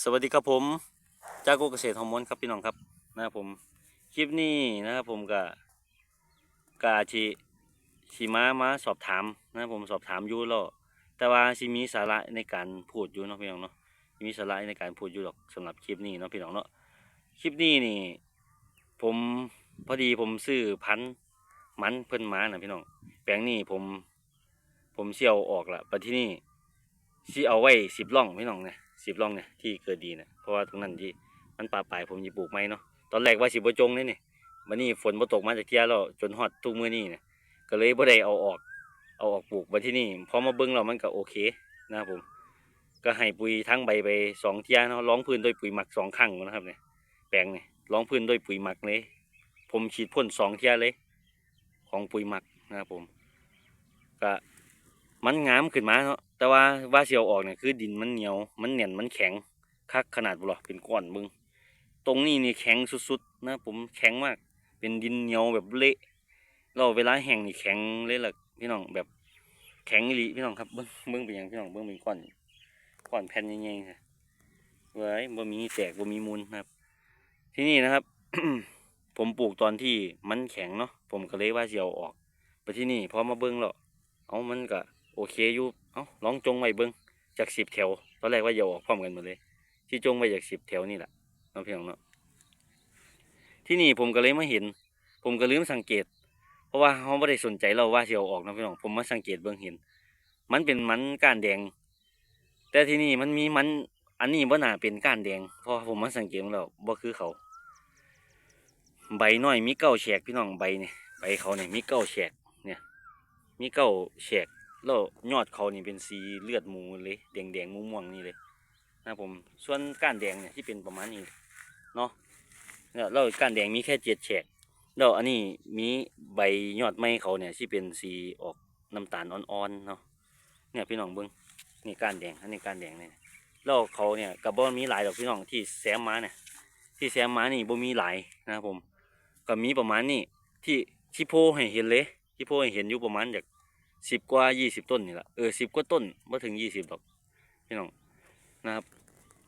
สวัสดีครับผมจากกุเกษตรฮอร์โมนครับพี่น้องครับนะครับผมคลิปนี้นะครับผมกับกาชีชีมามาสอบถามนะครับผมสอบถามอยู่แล้วแต่ว่าชีมีสาระในการพูดอยู่เนาะพี่น้องเนาะมีสาระในการพูดอยู่หรอกสำหรับคลิปนี้เนาะพี่น้องเนาะคลิปนี้นี่ ผมพอดีผมซื้อพันธุ์มันเพิ่นม้านะพี่น้องแปลงนี้ผม ผมเชี่ยวออกละไปที่นี่ชีเอาไว้สิบล่องพี่น้องเนี่ย สิบล่องเนี่ยที่เกิดดีเนี่ยเพราะว่าตรงนั้นที่มันป่าปลายผมจะปลูกไม้เนาะตอนแรกว่าสิบจงนี่นี่มันนี่ฝนบ่ตกมาจากเที่ยแล้วจนฮอดทุกมือนี้เนี่ยก็เลยบ่ได้เอาออก เอาออกปลูกบัดที่นี่พอมาเบิ่งแล้วมันก็โอเคนะครับผม ก็ให้ปุ๋ยทั้งใบไปสองเที่ยเนาะร้องพื้นด้วยปุ๋ยหมักสองครั้งนะครับเนี่ยแปลงเนี่ยร้องพื้นด้วยปุ๋ยหมักเลย ผมฉีดพ่นสองเที่ยเลย ของปุ๋ยหมักนะครับผม ก็ มันงามขึ้นมาเนาะแต่ว่าว่าเสียวออกเนี่ยคือดินมันเหนียว มันเหนียนมันแข็งคักขนาดบุหรอเป็นก้อนมึง ตรงนี้นี่แข็งสุดๆนะผมแข็งมาก เป็นดินเหนียวแบบเละเราเวลาแห้งนี่แข็งเลยล่ะพี่น้องแบบแข็งหลีพี่น้องครับเบิ้งเบิ้งเป็นหยังพี่น้องเบิ้งเป็นก้อนก้อนแผ่นใหญ่ๆค่ะไว้บ่มีแตกบ่มีมูลนครับ ที่นี่นะครับ ผมปลูกตอนที่มันแข็งเนาะผมก็เลยว่าสิเอาออกไปที่นี่พอมาเบิ้งแล้วเอามันก็ โอเคอยู่เอาลองจงไว้เบิ้งจากสิบแถวตอนแรกว่าอย่าออกพร้อมกันหมดเลย ที่จงไว้จากสิบแถวนี่แหละน้องพี่น้องเนาะที่นี่ผมก็เลยมาเห็น ผมก็ลืมสังเกต เพราะว่าเขาไม่ได้สนใจเราว่าสิเอออกน้องพี่น้องผมมาสังเกตเบิ้งเห็น มันเป็นมันก้านแดง แต่ที่นี่มันมีมันอันนี้บ่น่าเป็นก้านแดงเพราะผมมาสังเกตแล้วบ่คือเขา ใบน้อยมีเก้าแฉกพี่น้องใบเนี่ยใบเขาเนี่ยมีเก้าแฉกเนี่ย มีเก้าแฉก แล้วยอดเขานี่เป็นสีเลือดหมูเลยแดงแดงๆม่วงนี่เลยนะครับผมส่วนก้านแดงเนี่ยที่เป็นประมาณนี้เนาะแล้วก้านแดงมีแค่เจ็ดแฉกแล้วอันนี้มีใบยอดไม้เขาเนี่ยที่เป็นสีออกน้ำตาลอ่อนๆเนาะเนี่ยพี่น้องเบิ้งนี่ก้านแดงอันนี้ก้านแดงเนี่ยแล้วเขาเนี่ยกระบอกมีหลายดอกพี่น้องที่แซมมาเนี่ยที่แซมมานี่บ่มีหลายนะครับผมก็มีประมาณนี้ที่ที่โพให้เห็นเลยที่โพให้เห็นอยู่ประมาณจาก สิบกว่ายี่สิบต้นนี่แหละเออสิบกว่าต้นไม่ถึงยี่สิบดอกพี่น้องนะครับ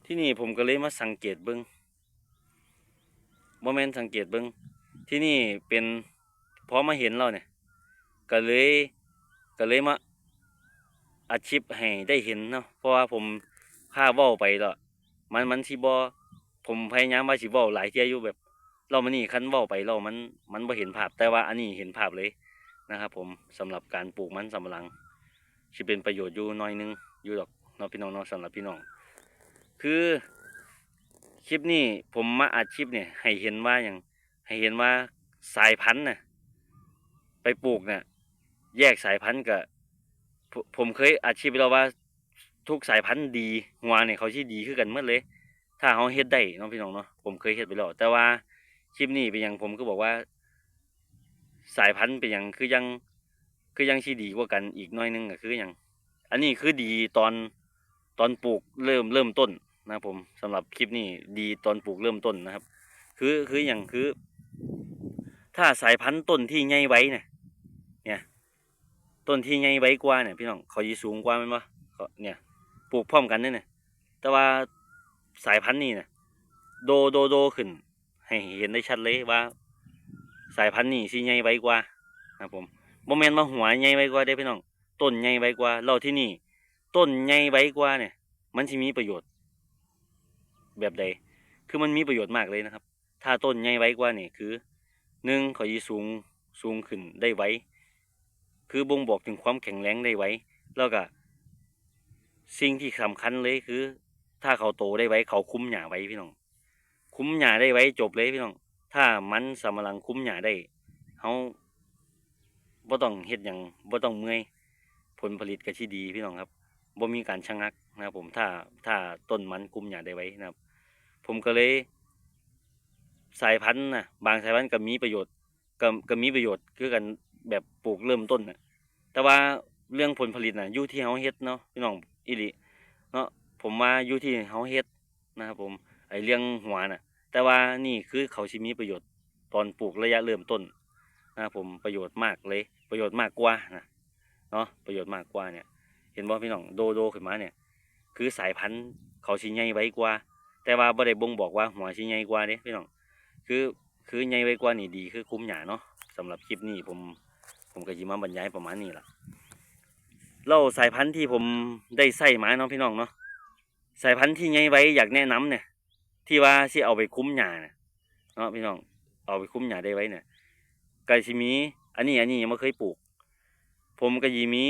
ที่นี่ผมก็เลยมาสังเกตเบิ้งโมเมนสังเกตเบิ้งที่นี่เป็นพอมาเห็นเราเนี่ยก็เลยก็เลยมาอาชีพให้ได้เห็นเนาะเพราะว่าผมพาเว้าไปแล้วมันมันสิบอผมพยายามว่าสิเว้าหลายเที่ยอยู่แบบ เรามันนี่คันเว้าไปเรามันมันบ่เห็นภาพแต่ว่าอันนี้เห็นภาพเลย นะครับผมสำหรับการปลูกมันสำปะหลังจะเป็นประโยชน์อยู่หน้อยหนึงอยู่ดอกเนาะพี่น้องเนาะสำหรับพี่น้อง คือคลิปนี้ผมมาอัดคลิปเนี่ยให้เห็นว่าอย่างให้เห็นว่าสายพันธุ์น่ะไปปลูกเนี่ยแยกสายพันธุ์กับผมเคยอัดคลิปไปแล้วว่าทุกสายพันธุ์ดีหัวเนี่ยเขาที่ดีขึ้นกันเมื่อเลย ถ้าเขาเฮ็ดได้น้องพี่น้องเนาะผมเคยเฮ็ดไปแล้วแต่ว่าคลิปนี้เป็นอย่างผมก็บอกว่า สายพันธุ์เป็นอย่างคือยังคือยังที่ดีกว่ากันอีกน้อยหนึงก็คืออย่างอันนี้คือดีตอนตอนปลูกเริ่มเริ่มต้นนะครับผมสำหรับคลิปนี้ดีตอนปลูกเริ่มต้นนะครับ คือคืออย่างคือ ถ้าสายพันธุ์ต้นที่ใหญ่ไว้เนี่ยเนี่ย ต้นที่ใหญ่ไว้กว่าเนี่ยพี่น้องเขายีสูงกว่าแมันวะเนี่ยปลูกพร้อมกันเนี่ยนะแต่ว่าสายพันธุ์นี้เนี่ยโดโดโดขึ้น ให้เห็นได้ชัดเลยว่า สายพันธุ์นี่สิใหญ่ไวกว่าครับผมโมเมนต์มาหัวใหญ่ไวกว่าได้พี่น้องต้นใหญ่ไวกว่าเราที่นี่ ต้นใหญ่ไวกว่าเนี่ย มันสิมีประโยชน์ แบบใด คือมันมีประโยชน์มากเลยนะครับ ถ้าต้นใหญ่ไวกว่านี่คือหนึ่งเขายีสูงสูงขึ้นได้ไวคือบ่งบอกถึงความแข็งแรงได้ไวแล้วก็สิ่งที่สำคัญเลยคือ ถ้าเขาโตได้ไวเขาคุ้มหญ้าไว้พี่น้อง คุ้มหญ้าได้ไว้จบเลยพี่น้อง ถ้ามันสำมะลังคุ้มหญ้าได้เฮาบ่ต้องเฮ็ดหยังบ่ต้องเมื่อยผลผลิตก็ที่ดีพี่น้องครับบ่มีการชะงักนะครับผมถ้าถ้าต้นมันคุ้มหญ้าได้ไว้นะครับ ผมก็เลย สายพันธุ์นะบางสายพันธุ์ก็มีประโยชน์ก็ก็มีประโยชน์คือกันแบบปลูกเริ่มต้นนะแต่ว่าเรื่องผลผลิตน่ะอยู่ที่เฮาเฮ็ดเนาะพี่น้องอีหลีเนาะผมว่าอยู่ที่เฮาเฮ็ดนะครับผมไอเรื่องหัวน่ะ แต่ว่านี่คือเขาชิมีประโยชน์ตอนปลูกระยะเริ่มต้นนะผมประโยชน์มากเลย ประโยชน์มากกว่านะเนาะประโยชน์มากกว่าเนี่ย เห็นบ่พี่น้องโดโดขึ้นมาเนี่ย คือสายพันธุ์เขาชิใหญ่ไว้กว่า แต่ว่าบ่ได้บ่งบอกว่าหัวสิใหญ่กว่าเด้พี่น้องคือคือใหญ่ไว้กว่านี่ดีคือคุ้มหญ้าเนาะสำหรับคลิปนี้ผมผมก็สิมาบรรยายประมาณนี้ละแล้วสายพันธุ์ที่ผมได้ใส่มาเนาะพี่น้องเนาะสายพันธุ์ที่ใหญ่ไว้อยากแนะนำเนี่ย ที่ว่าสิเอาไปคุ้มหญ้าน่ะเนาะพี่น้อง เอาไปคุ้มหญ้าได้ไว้เนี่ยก็สิมี อันนี้อันนี้ยังบ่เคยปลูก ผมก็ยีมี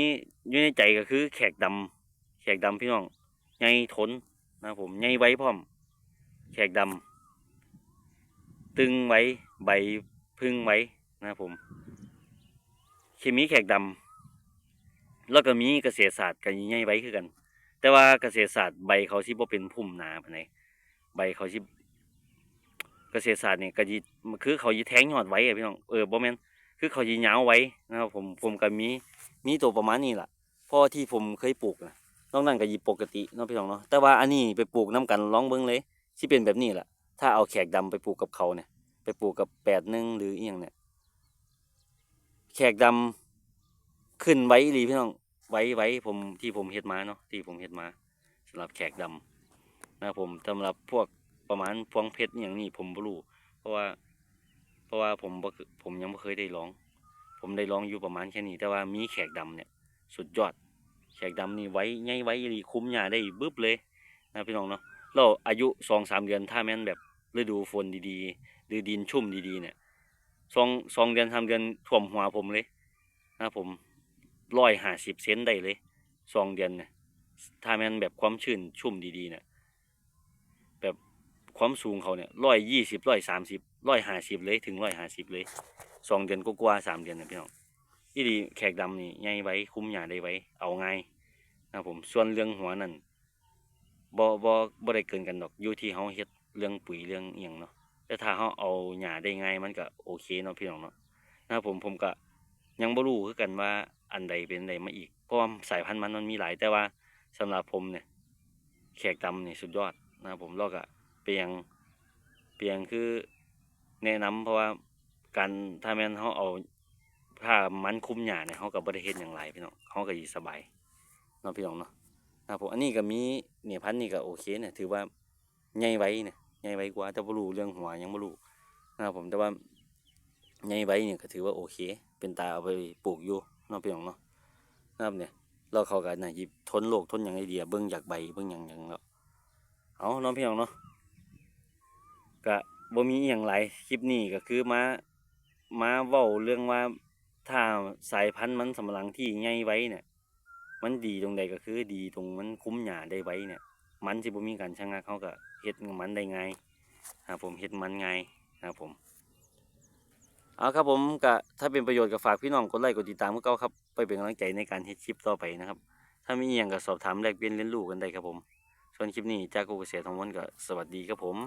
อยู่ในใจก็คือ แขกดำแขกดำพี่น้องใหญ่ทนนะผมใหญ่ไว้พร้อม แขกดำตึงไว้ใบพึ่งไว้นะผมเคมีแขกดำแล้วก็มีเกษตรศาสตร์กับใหญ่ไว้คือกัน แต่ว่าเกษตรศาสตร์ใบเขาสิบ่เป็นพุ่มหนาปานใด ใบเขาสิเกษตรศาสตร์เนี่ยก็สิคือเขาสิแทงยอดไว้อะพี่น้องเออบ่แม่นคือเขาสิยาไว้นะครับผมผมก็มีมีตัวประมาณนี้แหละเพราะที่ผมเคยปลูกนะนอกนั้นก็ยิบปกติเนาะพี่น้องเนาะแต่ว่าอันนี้ไปปลูกน้กันลองเบิ่งเลยที่เป็นแบบนี้แหละถ้าเอาแขกดำไปปลูกกับเขาเนี่ย ไปปลูกกับแปดหนึ่งหรืออีหยังเนี่ยแขกดำขึ้นไว้อีหลีพี่น้องไว้ไว้ผมที่ผมเฮ็ดมาเนาะที่ผมเฮ็ดมาสำหรับแขกดำ นะครับผมสำหรับพวกประมาณพวงเพชรอย่างนี้ผมบ่รู้ เพราะว่าเพราะว่าผมผมยังบ่เคยได้ลอง ผมได้ลองอยู่ประมาณแค่นี้ แต่ว่ามีแขกดำเนี่ย สุดยอด แขกดำนี่ไว้ใหญ่ไว้อีหลีคุ้มหญ้าได้บึ้บเลยนะพี่น้องเนาะเราอายุสองสามเดือนถ้าแม่นแบบฤดูฝนดีๆหรือดินชุ่มดีๆเนี่ยสองสองเดือนสามเดือนท่วมหัวผมเลยนะผมร้อยห้าสิบเซนได้เลยสองเดือนเนี่ยถ้าแม่นแบบความชื้นชุ่มดีๆเนี่ย ความสูงเขาเนี่ยร้อยยี่สิบร้อยสามสิบร้อยห้าสิบเลยถึงร้อยห้าสิบเลยสองเดือนก็กว่าสามเดือนนะพี่น้องอีดีแขกดำนี่ใหญ่ไว้คุ้มหยาได้ไว้เอาไงนะผมส่วนเรื่องหัวนั่นบ่บ่บ่ได้เกินกันดอกอยู่ที่เฮาเฮ็ดเรื่องปุ๋ยเรื่องเอียงเนาะแต่ถ้าเฮาเอาหญ้าได้ง่ายมันก็โอเคเนาะพี่น้องเนาะนะผมผมก็ยังบ่รู้คือกันว่าอันใดเป็นอันใดมาอีกเพราะว่าสายพันธุ์มันมันมีหลายแต่ว่าสำหรับผมเนี่ยแขกดำนี่สุดยอดนะผมล้วก็ เปียงเปียงคือแนะนำเพราะว่าการถ้าแม่นเฮาเอาถ้ามันคุ้มหญ้าเนี่ยเขาก็บ่ได้เฮ็ดหยังไรพี่น้องเขาก็สิสบายเนาะพี่น้องเนาะนะผมอันนี้ก็มีเนี่ยพันนี่ก็โอเคเนี่ยถือว่าใหญ่ไว้เนี่ยใหญ่ไว้กว่าแต่บ่รู้เรื่องหัวยังบ่รู้นะผมแต่ว่าใหญ่ไว้เนี่ยก็ถือว่าโอเค เป็นตาเอาไปปลูกอยู่เนาะพี่น้องเนาะนะครับเนี่ยแล้วเขาก็น่ะหยิบทนโรคทนหยังไอเดียเบิ่งจากใบเบิ่งหยังหยังแล้วเอาเนาะพี่น้องเนาะ ก็บ่มีอีหยังหลายคลิปนี้ก็คือมามาเว้าเรื่องว่าถ้าสายพันธุ์มันสำลังที่ใหญ่ไว้เนี่ย มันดีตรงใดก็คือดีตรงมันคุ้มหญ้าได้ไว้เนี่ย มันสิบ่มีการชะงักเขาก็เฮ็ดมันได้ไงครับผมเฮ็ดมันไงครับผมเอาครับผมก็ถ้าเป็นประโยชน์ก็ฝากพี่น้องกดไลค์กดติดตามพวกเก่าครับไปเป็นกำลังใจในการเฮ็ดคลิปต่อไปนะครับ ถ้ามีอหยังก็สอบถามแลกเปลี่ยนเรียนรู้กันได้ครับผม ส่วนคลิปนี้จากกูเกษตรทองม้วนก็สวัสดีครับผม